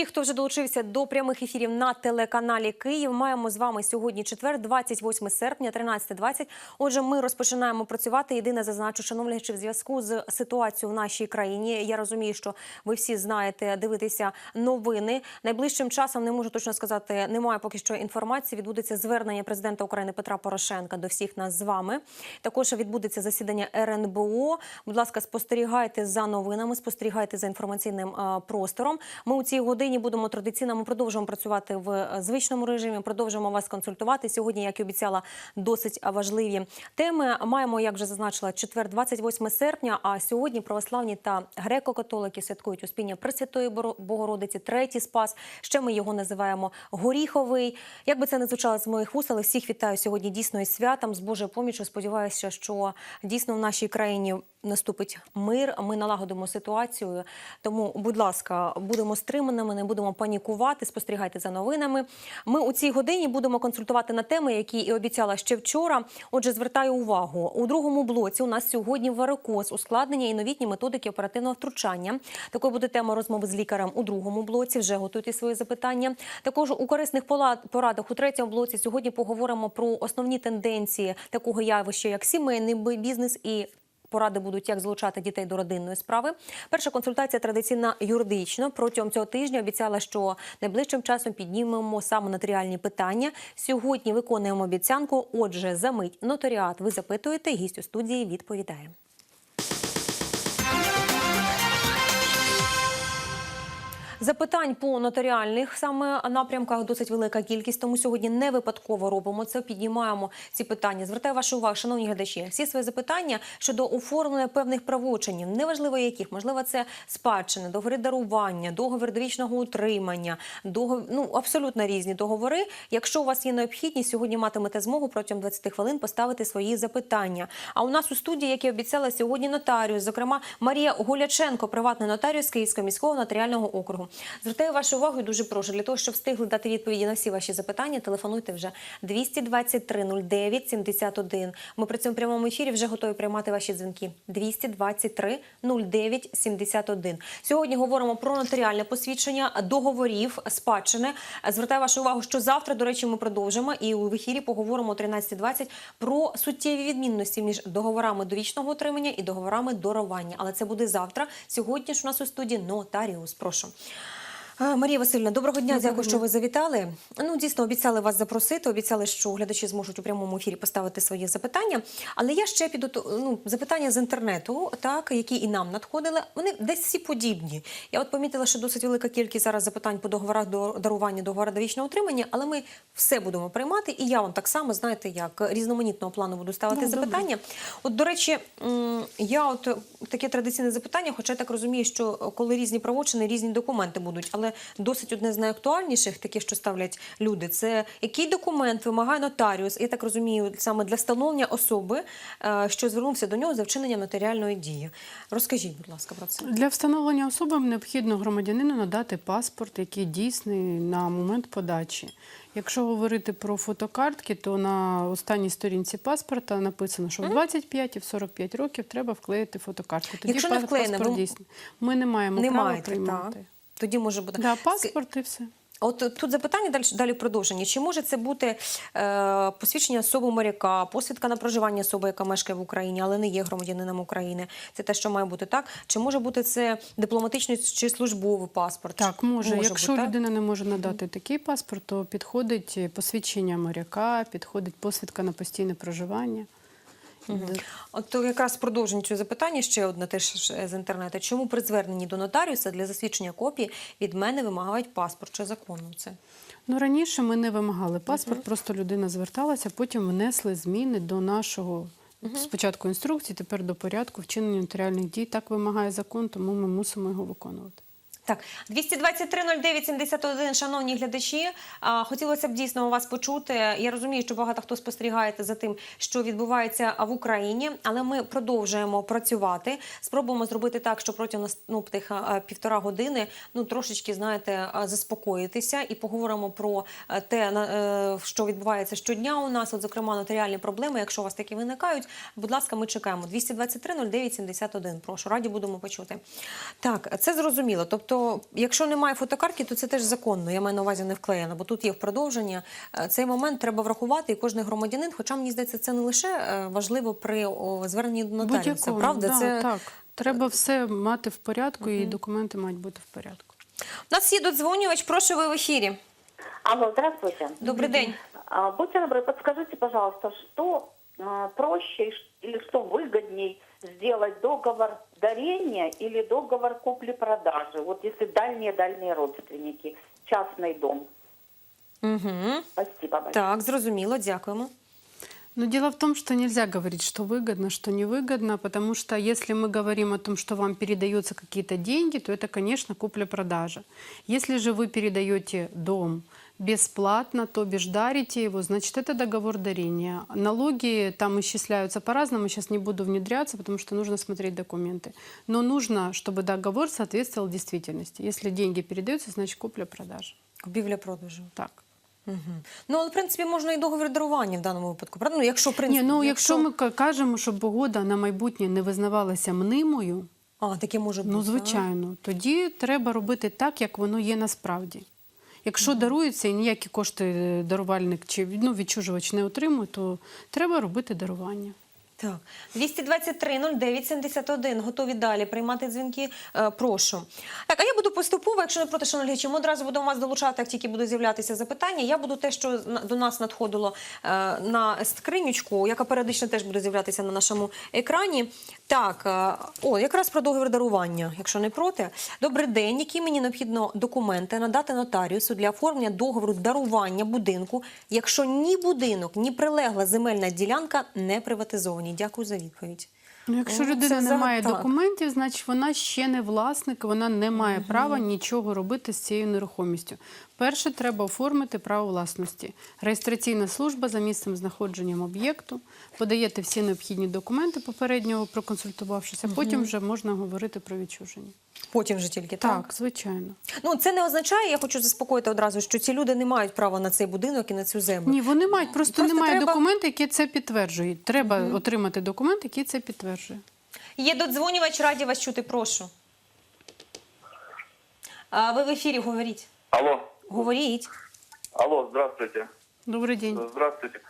Всіх, хто вже долучився до прямих ефірів на телеканалі Київ. Маємо з вами сьогодні четвер, 28 серпня, 13.20. Отже, ми розпочинаємо працювати. Єдине зазначу, шановні глядачі, в зв'язку з ситуацією в нашій країні. Я розумію, що ви всі знаєте дивитися новини. Найближчим часом не можу точно сказати, немає поки що інформації. Відбудеться звернення президента України Петра Порошенка до всіх нас з вами. Також відбудеться засідання РНБО. Будь ласка, спостерігайте за новинами, спостерігайте за інформаційним е, простором. Ми у цій годині будемо традиційно. Ми продовжуємо працювати в е, звичному режимі. Продовжуємо вас консультувати. Сьогодні, як і обіцяла, досить важливі теми. Маємо, як вже зазначила, четвер, 28 серпня. А сьогодні православні та греко-католики святкують успіння Пресвятої Богородиці, третій спас. Ще ми його називаємо Горіховий. Як би це не звучало з моїх вуст, але всіх вітаю сьогодні дійсно із святом, з Божою поміччю. Сподіваюся, що дійсно в нашій країні наступить мир. Ми налагодимо ситуацію. Тому, будь ласка, будемо стриманими, не будемо панікувати. Спостерігайте за новинами. Ми у цій годині будемо консультувати на теми, які і обіцяла ще вчора. Отже, звертаю увагу у другому блоці. У нас сьогодні варикоз, ускладнення і новітні методики оперативного втручання. Такою буде тема розмови з лікарем у другому блоці. Вже готуйте свої запитання. Також у корисних порадах у третьому блоці сьогодні поговоримо про основні тенденції такого явища, як сімейний бізнес і Поради будуть, як залучати дітей до родинної справи. Перша консультація традиційна юридично. Протягом цього тижня обіцяла, що найближчим часом піднімемо саме нотаріальні питання. Сьогодні виконуємо обіцянку. Отже, за мить нотаріат ви запитуєте, гість у студії відповідає. Запитань по нотаріальних саме напрямках досить велика кількість, тому сьогодні не випадково робимо це. Піднімаємо ці питання. Звертаю вашу увагу, шановні глядачі, всі свої запитання щодо оформлення певних правочинів, неважливо яких, можливо, це спадщини, договори дарування, договір довічного утримання, договір, ну абсолютно різні договори. Якщо у вас є необхідність, сьогодні матимете змогу протягом 20 хвилин поставити свої запитання. А у нас у студії, як і обіцяла сьогодні, нотаріус, зокрема Марія Голяченко, приватний нотаріус Київського міського нотаріального округу. Звертаю вашу увагу і дуже прошу для того, щоб встигли дати відповіді на всі ваші запитання. Телефонуйте вже 223 09 71. Ми при цьому прямому ефірі вже готові приймати ваші дзвінки. 223 09 71. Сьогодні говоримо про нотаріальне посвідчення договорів спадщини. Звертаю вашу увагу, що завтра, до речі, ми продовжимо і у ефірі поговоримо о 13.20 про суттєві відмінності між договорами довічного утримання і договорами дарування. Але це буде завтра. Сьогодні ж у нас у студії нотаріус. Прошу. Марія Васильівна, доброго дня. Дякую, що ви завітали. Ну, дійсно, обіцяли вас запросити. Обіцяли, що глядачі зможуть у прямому ефірі поставити свої запитання. Але я ще піду ну, запитання з інтернету, так які і нам надходили. Вони десь всі подібні. Я от помітила, що досить велика кількість зараз запитань по договорах до дарування, договора довічного утримання, але ми все будемо приймати. І я вам так само знаєте, як різноманітного плану буду ставити Ну, добре. запитання. От, до речі, я от таке традиційне запитання, хоча я так розумію, що коли різні правочини, різні документи будуть, але досить одне з найактуальніших, таке, що ставлять люди, це який документ вимагає нотаріус, я так розумію, саме для встановлення особи, е, що звернувся до нього за вчиненням нотаріальної дії. Розкажіть, будь ласка, про це. Для встановлення особи необхідно громадянину надати паспорт, який дійсний на момент подачі. Якщо говорити про фотокартки, то на останній сторінці паспорта написано, що в 25 і в 45 років треба вклеїти фотокартку. Тоді Якщо не вклеєно, паспорт ви- дійсний. Ми не маємо Не права маєте, приймати. так. Тоді може бути Да, паспорт і все. От тут запитання далі, далі продовження. Чи може це бути е, посвідчення особи моряка, посвідка на проживання особи, яка мешкає в Україні, але не є громадянином України? Це те, що має бути так. Чи може бути це дипломатичний чи службовий паспорт? Так, може. Якщо бути, так? людина не може надати такий паспорт, то підходить посвідчення моряка, підходить посвідка на постійне проживання. От то якраз продовження цього запитання ще одне теж з інтернету. Чому при зверненні до нотаріуса для засвідчення копії від мене вимагають паспорт? Чи законно це? Ну раніше ми не вимагали паспорт, просто людина зверталася, потім внесли зміни до нашого спочатку інструкції, тепер до порядку вчинення нотаріальних дій. Так вимагає закон, тому ми мусимо його виконувати. Так, 223-09-71, шановні глядачі. Хотілося б дійсно у вас почути. Я розумію, що багато хто спостерігаєте за тим, що відбувається в Україні, але ми продовжуємо працювати. Спробуємо зробити так, що протягом наступних півтора години ну трошечки знаєте заспокоїтися і поговоримо про те, е, що відбувається щодня у нас. От зокрема нотаріальні проблеми. Якщо у вас такі виникають, будь ласка, ми чекаємо. 223-09-71. Прошу, раді будемо почути. Так, це зрозуміло. Тобто що якщо немає фотокартки, то це теж законно. Я маю на увазі не вклеєно, бо тут є в продовження. Е, Цей момент треба врахувати, і кожен громадянин, хоча мені здається, це не лише е, важливо при зверненні до нотаріуса. Правда, да, це так. Треба все мати в порядку, і документи мають бути в порядку. у нас є додзвонювач. Прошу ви в ефірі. Алло, здравствуйте. Добрий день. Будьте добры, подскажите, пожалуйста, что а, проще и ш- или что выгодней сделать договор дарения или договор купли-продажи? Вот если дальние-дальние родственники, частный дом. Угу. Спасибо большое. Так, зрозуміло, дякуємо. Но дело в том, что нельзя говорить, что выгодно, что невыгодно, потому что если мы говорим о том, что вам передаются какие-то деньги, то это, конечно, купля-продажа. Если же вы передаете дом бесплатно, то бишь дарите его, значит, это договор дарения. Налоги там исчисляются по-разному, сейчас не буду внедряться, потому что нужно смотреть документы. Но нужно, чтобы договор соответствовал действительности. Если деньги передаются, значит, купля-продажа. Купівля-продажу. Так. Угу. Ну, але в принципі можна і договір дарування в даному випадку. Правда? Ну, якщо в принципі, Ні, ну якщо ми ка- кажемо, щоб угода на майбутнє не визнавалася мнимою, а таке може бути. ну а? звичайно, тоді треба робити так, як воно є насправді. Якщо дарується і ніякі кошти е, дарувальник чи ну, відчужувач не отримує, то треба робити дарування. Так, 223 09 71. Готові далі приймати дзвінки. Е, прошу. Так, а я буду поступово, якщо не проти, шановні ми одразу будемо вас долучати, як тільки будуть з'являтися запитання. Я буду те, що до нас надходило е, на скринючку, яка періодично теж буде з'являтися на нашому екрані. Так, е, о, якраз про договір дарування, якщо не проти. Добрий день. Які мені необхідно документи надати нотаріусу для оформлення договору дарування будинку, якщо ні будинок, ні прилегла земельна ділянка не приватизовані? Дякую за відповідь. Ну, якщо Ну, людина не має так. документів, значить вона ще не власник, вона не має права нічого робити з цією нерухомістю. Перше, треба оформити право власності. Реєстраційна служба за місцем знаходженням об'єкту, подаєте всі необхідні документи попереднього проконсультувавшися, потім вже можна говорити про відчуження. Потім вже тільки так. Так, звичайно. Ну це не означає, я хочу заспокоїти одразу, що ці люди не мають права на цей будинок і на цю землю. Ні, вони мають, просто, Просто немає треба- документу, який це підтверджує. Треба отримати документ, який це підтверджує. Є додзвонювач, раді вас чути, прошу. А, ви в ефірі говоріть. Алло, Говоріть. алло, здравствуйте. Добрий день. Здравствуйте.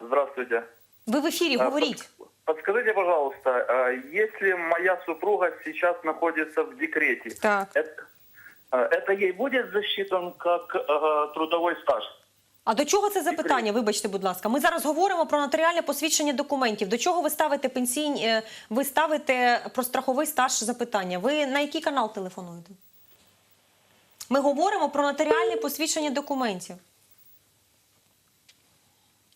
Здравствуйте. Ви в ефірі, говоріть. Подскажите, пожалуйста, если моя супруга сейчас находится в декрете, Так. это, это ей будет засчитан как а, трудовой стаж? А до чого це запитання? Вибачте, будь ласка. Ми зараз говоримо про нотаріальне посвідчення документів. До чого ви ставите пенсійні, е, ви ставите про страховий стаж запитання? Ви на який канал телефонуєте? Ми говоримо про нотаріальне посвідчення документів.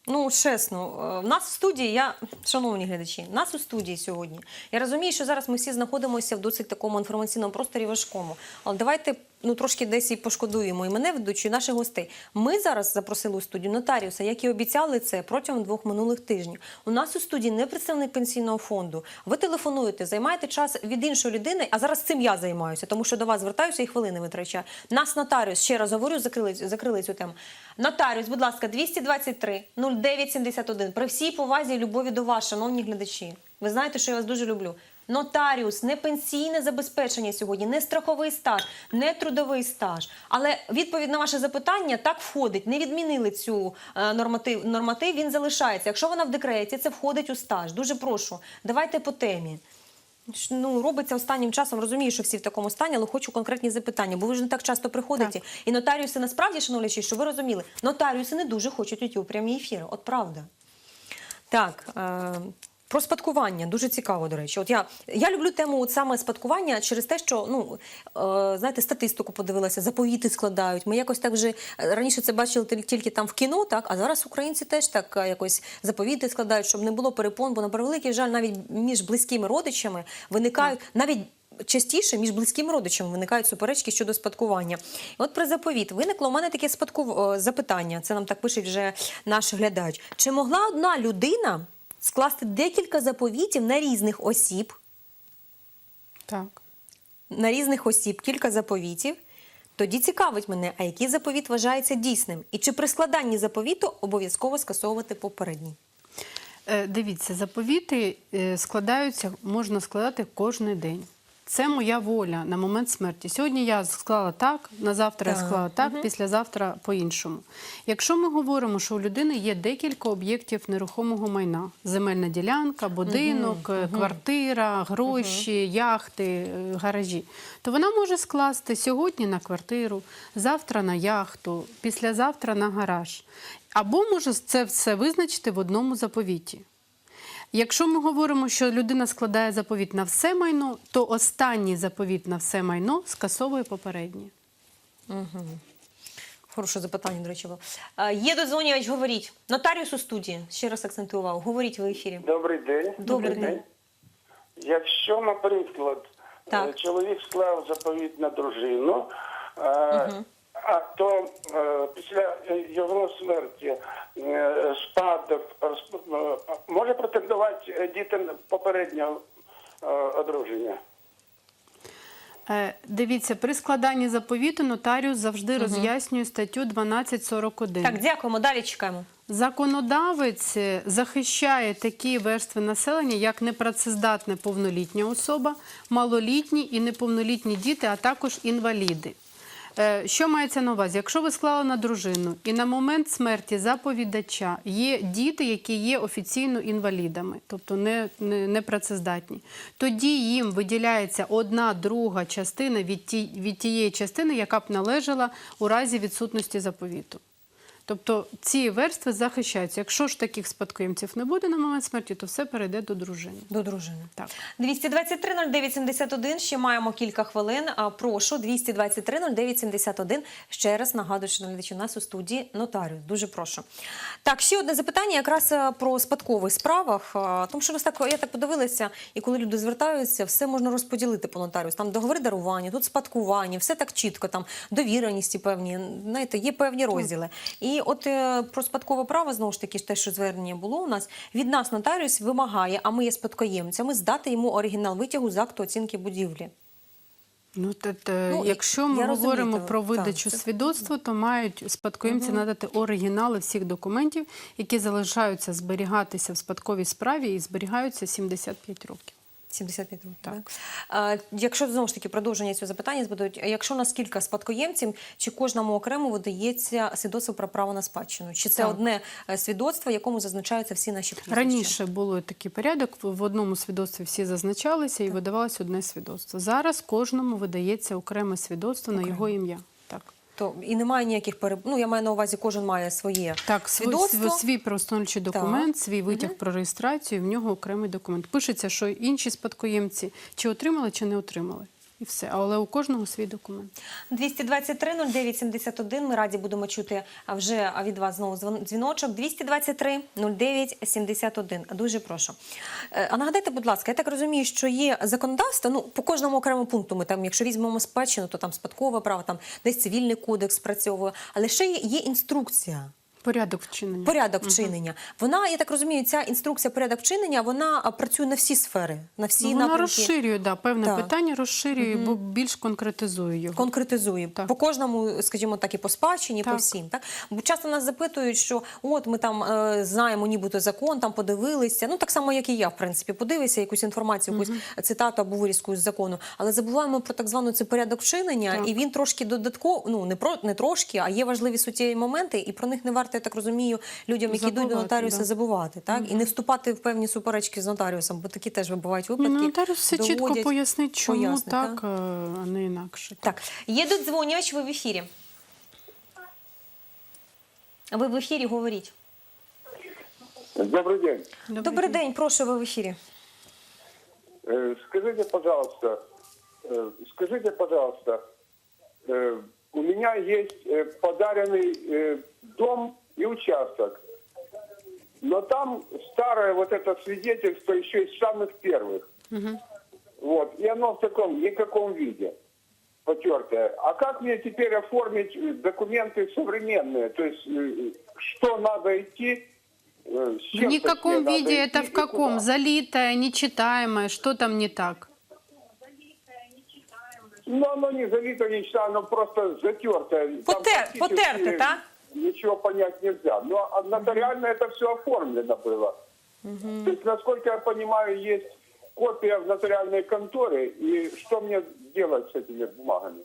Ну, чесно, е, в нас в студії, я, шановні глядачі, нас у студії сьогодні. Я розумію, що зараз ми всі знаходимося в досить такому інформаційному просторі важкому. Але давайте ну, трошки десь і пошкодуємо і мене ведучу, і наших гостей. Ми зараз запросили у студію нотаріуса, як і обіцяли це протягом двох минулих тижнів. У нас у студії не представник пенсійного фонду. Ви телефонуєте, займаєте час від іншої людини, а зараз цим я займаюся, тому що до вас звертаюся і хвилини витрачаю. Нас нотаріус, ще раз говорю, закрили, закрили цю тему. Нотаріус, будь ласка, 223 0971. При всій повазі і любові до вас, шановні глядачі. Ви знаєте, що я вас дуже люблю. Нотаріус, не пенсійне забезпечення сьогодні, не страховий стаж, не трудовий стаж. Але відповідь на ваше запитання так входить. Не відмінили цю е, норматив. Норматив він залишається. Якщо вона в декреті, це входить у стаж. Дуже прошу, давайте по темі. Ну, робиться останнім часом, розумію, що всі в такому стані, але хочу конкретні запитання, бо ви ж не так часто приходите. І нотаріуси насправді, шановні, глядачі, що ви розуміли, нотаріуси не дуже хочуть йти у прямі ефіри. От правда. Так. Е- про спадкування дуже цікаво, до речі. От я, я люблю тему от саме спадкування через те, що ну е, знаєте, статистику подивилася, заповіти складають. Ми якось так вже е, раніше це бачили тільки- там в кіно, так а зараз українці теж так е, якось заповіти складають, щоб не було перепон, бо на превеликий жаль, навіть між близькими родичами виникають навіть. Частіше між близькими родичами виникають суперечки щодо спадкування. От про заповіт виникло у мене таке спадку... е, запитання. Це нам так пише вже наш глядач. Чи могла одна людина скласти декілька заповітів на різних осіб, Так. на різних осіб кілька заповітів? Тоді цікавить мене, а який заповіт вважається дійсним? І чи при складанні заповіту обов'язково скасовувати попередній? Е, Дивіться, заповіти е, складаються, можна складати кожен день. Це моя воля на момент смерті. Сьогодні я склала так, на завтра я склала так, післязавтра по-іншому. Якщо ми говоримо, що у людини є декілька об'єктів нерухомого майна: земельна ділянка, будинок, е, квартира, гроші, яхти, е, гаражі, то вона може скласти сьогодні на квартиру, завтра на яхту, післязавтра на гараж. Або може це все визначити в одному заповіті. Якщо ми говоримо, що людина складає заповіт на все майно, то останній заповіт на все майно скасовує попереднє. Хороше запитання, до речі, було. Е, Є додзвонювач, говоріть. Нотаріус у студії. Ще раз акцентую увагу. Говоріть в ефірі. Добрий день. Добрий день. Якщо, наприклад, Так. е, чоловік склав заповіт на дружину, а то е, після е, його смерті е, спадок е, може претендувати діти попереднього е, одруження. Дивіться, при складанні заповіту нотаріус завжди роз'яснює статтю 1241. Так, дякуємо. Далі чекаємо. Законодавець захищає такі верстви населення, як непрацездатна повнолітня особа, малолітні і неповнолітні діти, а також інваліди. Е, Що мається на увазі? Якщо ви склали на дружину і на момент смерті заповідача є діти, які є офіційно інвалідами, тобто не, не, тоді їм виділяється одна друга частина від, ті, від тієї частини, яка б належала у разі відсутності заповіту. Тобто ці верстви захищаються. Якщо ж таких спадкоємців не буде на момент смерті, то все перейде до дружини. До дружини. Так. 223 0971, ще маємо кілька хвилин. А, Прошу, 223 0971. Ще раз нагадую, що глядачі у нас у студії нотаріус. Дуже прошу. Так, ще одне запитання якраз е, про спадкових справах. А, Тому що ось так, я так подивилася, і коли люди звертаються, все можна розподілити по нотаріус. Там договори дарування, тут спадкування, все так чітко, там довіреності певні, знаєте, є певні розділи. І от е, про спадкове право, знову ж таки, те, що звернення було у нас, від нас нотаріус вимагає, а ми є спадкоємцями, здати йому оригінал витягу з акту оцінки будівлі. Ну, те, Ну, якщо ми говоримо то- про видачу це- свідоцтва, то мають спадкоємці надати оригінали всіх документів, які залишаються зберігатися в спадковій справі і зберігаються 75 років. 75 років. Так. Так. А, якщо знову ж таки продовження цього запитання збудують, якщо у нас кілька спадкоємців, чи кожному окремо видається свідоцтво про право на спадщину? Чи це Так. одне е, свідоцтво, якому зазначаються всі наші прізвища? Раніше було такий порядок. в- одному свідоцтві всі зазначалися і видавалося одне свідоцтво. Зараз кожному видається окреме свідоцтво на його ім'я. Так. То і немає ніяких переб... Ну, я маю на увазі, кожен має своє Так, свідоцтво. свій правоустановчий документ, свій витяг про реєстрацію, в нього окремий документ. Пишеться, що інші спадкоємці чи отримали, чи не отримали. І все. Але у кожного свій документ. 223 09 71. Ми раді будемо чути вже від вас знову дзвіночок. 223 09 71. Дуже прошу. Е, А нагадайте, будь ласка, я так розумію, що є законодавство. Ну по кожному окремому пункту. Ми там, якщо візьмемо спадщину, то там спадкове право, там десь цивільний кодекс спрацьовує. Але ще є інструкція. Порядок вчинення. Порядок вчинення. Вона, я так розумію, ця інструкція порядок вчинення, вона працює на всі сфери, на всі Ну, вона напрямки. розширює да, певне Так. питання, розширює, бо більш конкретизує його. Конкретизує Так. по кожному, скажімо так, і по спадщині, по всім. Так бо часто нас запитують, що от ми там е, знаємо, нібито закон, там подивилися. Ну так само, як і я, в принципі, подивися якусь інформацію, якусь цитату або вирізку з закону. Але забуваємо про так звану цей порядок вчинення, Так. і він трошки додатково, ну не про не трошки, а є важливі суттєві моменти, і про них не варто, я так розумію, людям, які йдуть до Забувати, нотаріуса, да. забувати, так і не вступати в певні суперечки з нотаріусом, бо такі теж бувають Ні, випадки. ну, нотаріус все чітко доводять, пояснить, чому пояснить, так, а не інакше. так, є додзвонювач, ви в ефірі. Ви в ефірі говоріть. Добрий день. Добрий, день, прошу, ви в ефірі. Э, Скажите, пожалуйста, э, скажите, пожалуйста, э, у меня есть э, подаренный э, дом и участок, но там старое вот это свидетельство еще из самых первых. Вот, и оно в таком никаком виде потертое. А как мне теперь оформить э, документы современные? То есть, э, что надо идти? э, В никаком виде идти это в каком? куда? Залитое, нечитаемое, что там не так? Ну, оно не залито, не читаю, оно просто затертое. Потер- потерто, да? Ничего понять нельзя. Но нотариально это все оформлено было. То есть, насколько я понимаю, есть копия в нотариальной конторе, и что мне делать с этими бумагами?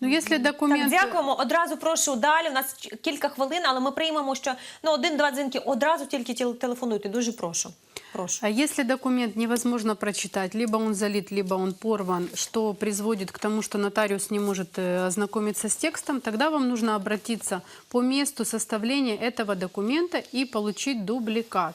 Ну, якщо Так, документ... дякуємо. Одразу прошу далі. У нас кілька хвилин, але ми приймемо, що ну один-два дзвінки. Одразу тільки телефонуйте. Дуже прошу. Прошу. А если документ невозможно прочитать, либо он залит, либо он порван, что приводит к тому, что нотариус не может э, ознакомиться с текстом, тогда вам нужно обратиться по месту составления этого документа и получить дубликат.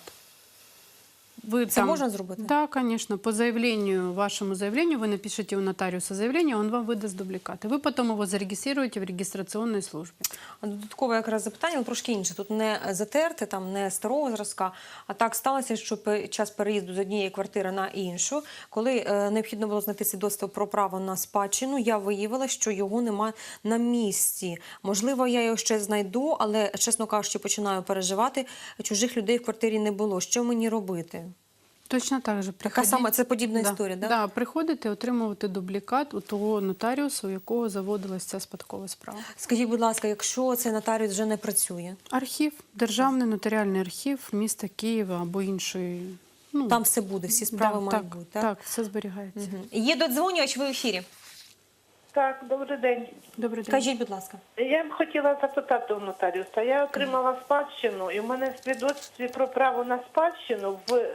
Вы Це можна зробити? Да, конечно. По заявлению, вашему заявлению, вы напишите у нотариуса заявление, он вам выдаст дубликат. И вы потом его зарегистрируете в регистрационной службе. А Додаткове якраз запитання, але трошки інше. Тут не затерти, там не старого зразка, а так сталося, що під час переїзду з однієї квартири на іншу, коли е, необхідно було знайти свідоцтво про право на спадщину, я виявила, що його нема на місці. Можливо, я його ще знайду, але чесно кажучи, починаю переживати. Чужих людей в квартирі не було. Що мені робити? Точно так же. Така сама це подібна да. історія, да? Да, приходите отримувати дублікат у того нотаріуса, у якого заводилася ця спадкова справа. Скажіть, будь ласка, якщо цей нотаріус вже не працює, Архів, державний нотаріальний архів міста Києва або іншої. Ну, там все буде, всі справи да, мають так, бути. Так? так, все зберігається. Угу. Є додзвонювач ви в ефірі. Так, добрий день. Добрий день. Кажіть, будь ласка. Я б хотіла запитати у нотаріуса. Я отримала спадщину, і в мене в свідоцтві про право на спадщину в,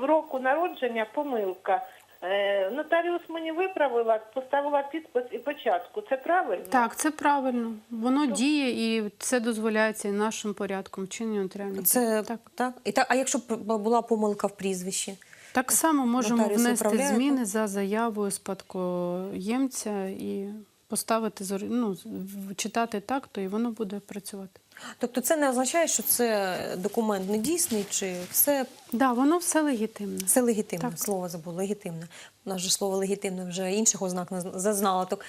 в року народження помилка. Е, нотаріус мені виправила, поставила підпис і початку. Це правильно? Так, це правильно. Воно діє і це дозволяється і нашим порядком нотаріальних дій. Це так. так. І так. А якщо б була помилка в прізвищі? Так само можемо внести управляє, зміни за заявою спадкоємця і поставити ну, читати так, то і воно буде працювати. Тобто це не означає, що це документ недійсний, чи все, Да, воно все легітимне. все легітимне. Так. Слово забула, легітимне. У нас же слово легітимне вже інших ознак зазнало. Так,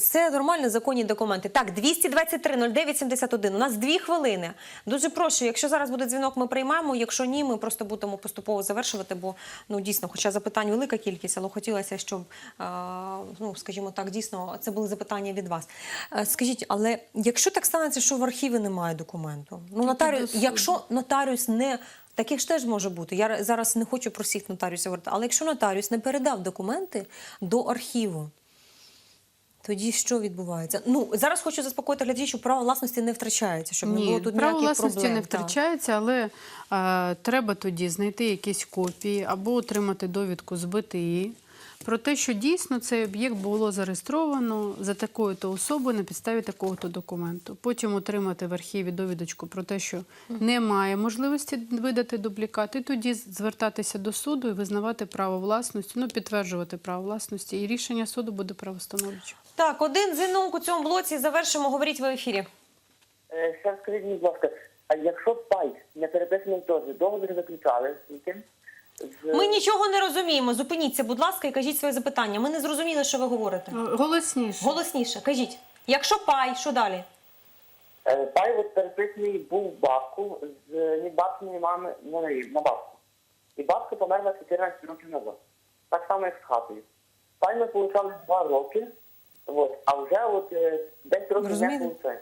це нормальні законні документи. Так, 223 09 71. У нас дві хвилини. Дуже прошу, якщо зараз буде дзвінок, ми приймаємо. Якщо ні, ми просто будемо поступово завершувати, бо ну дійсно, хоча запитань велика кількість, але хотілося, щоб ну скажімо так, дійсно це були запитання від вас. Е, Скажіть, але якщо так станеться, що в архіві немає документу, ну нотаріус, якщо нотаріус не Таких ж теж може бути. Я зараз не хочу про всіх нотаріусів говорити, але якщо нотаріус не передав документи до архіву, тоді що відбувається? Ну зараз хочу заспокоїти глядачів, що право власності не втрачається, щоб не Ні, було тут право ніяких власності проблем. не втрачається, але е, треба тоді знайти якісь копії або отримати довідку з БТІ про те, що дійсно цей об'єкт було зареєстровано за такою-то особою на підставі такого-то документу. Потім отримати в архіві довідочку про те, що немає можливості видати дублікат, і тоді звертатися до суду і визнавати право власності, ну підтверджувати право власності, і рішення суду буде правостановлюючим. Так, один дзвінок у цьому блоці завершимо. Говоріть в ефірі. Е, Ще скажіть, будь ласка, а якщо пай не переписаний теж, договір заключали з? З... Ми нічого не розуміємо. Зупиніться, будь ласка, і кажіть своє запитання. Ми не зрозуміли, що ви говорите. Е, Голосніше. Голосніше, кажіть. Якщо пай, що далі? Е, Пай от переписаний був в бабку з ні бабкиної мами на неї, на бабку. І бабка померла 14 років назад. Так само, як з хатою. Пай ми получали 2 роки, от, а вже от е, 10 років не Зрозуміли? получаємо.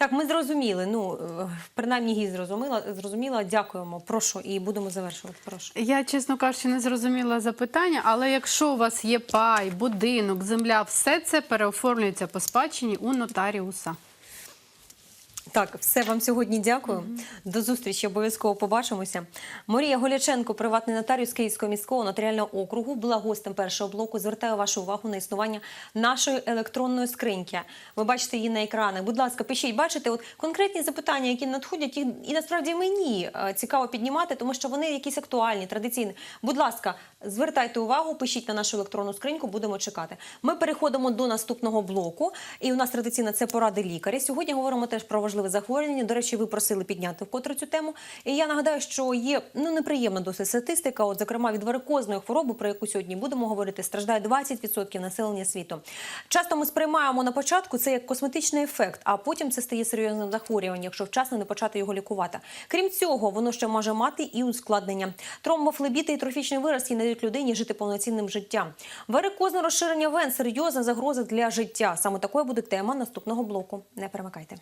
Так, ми зрозуміли. Ну, е, принаймні її зрозуміла. Зрозуміла. Дякуємо. Прошу, і будемо завершувати. Прошу. Я, чесно кажучи, не зрозуміла запитання, але якщо у вас є пай, будинок, земля, все це переоформлюється по спадщині у нотаріуса. Так, все вам сьогодні дякую. До зустрічі. Обов'язково побачимося. Марія Голяченко, приватний нотаріус Київського міського нотаріального округу, була гостем першого блоку. Звертаю вашу увагу на існування нашої електронної скриньки. Ви бачите її на екранах. Будь ласка, пишіть, бачите, от конкретні запитання, які надходять, їх і насправді мені е, цікаво піднімати, тому що вони якісь актуальні, традиційні. Будь ласка, звертайте увагу, пишіть на нашу електронну скриньку, будемо чекати. Ми переходимо до наступного блоку. І у нас традиційно це поради лікаря. Сьогодні говоримо теж про важливе захворювання. До речі, ви просили підняти вкотре цю тему. І я нагадаю, що є ну неприємна досить статистика. От, зокрема, від варикозної хвороби, про яку сьогодні будемо говорити, страждає 20% населення світу. Часто ми сприймаємо на початку це як косметичний ефект, а потім це стає серйозним захворюванням, якщо вчасно не почати його лікувати. Крім цього, воно ще може мати і ускладнення. Тромбофлебіти і трофічний вираз і не дають людині жити повноцінним життям. Варикозне розширення вен серйозна загроза для життя. Саме такою буде тема наступного блоку. Не перемикайте.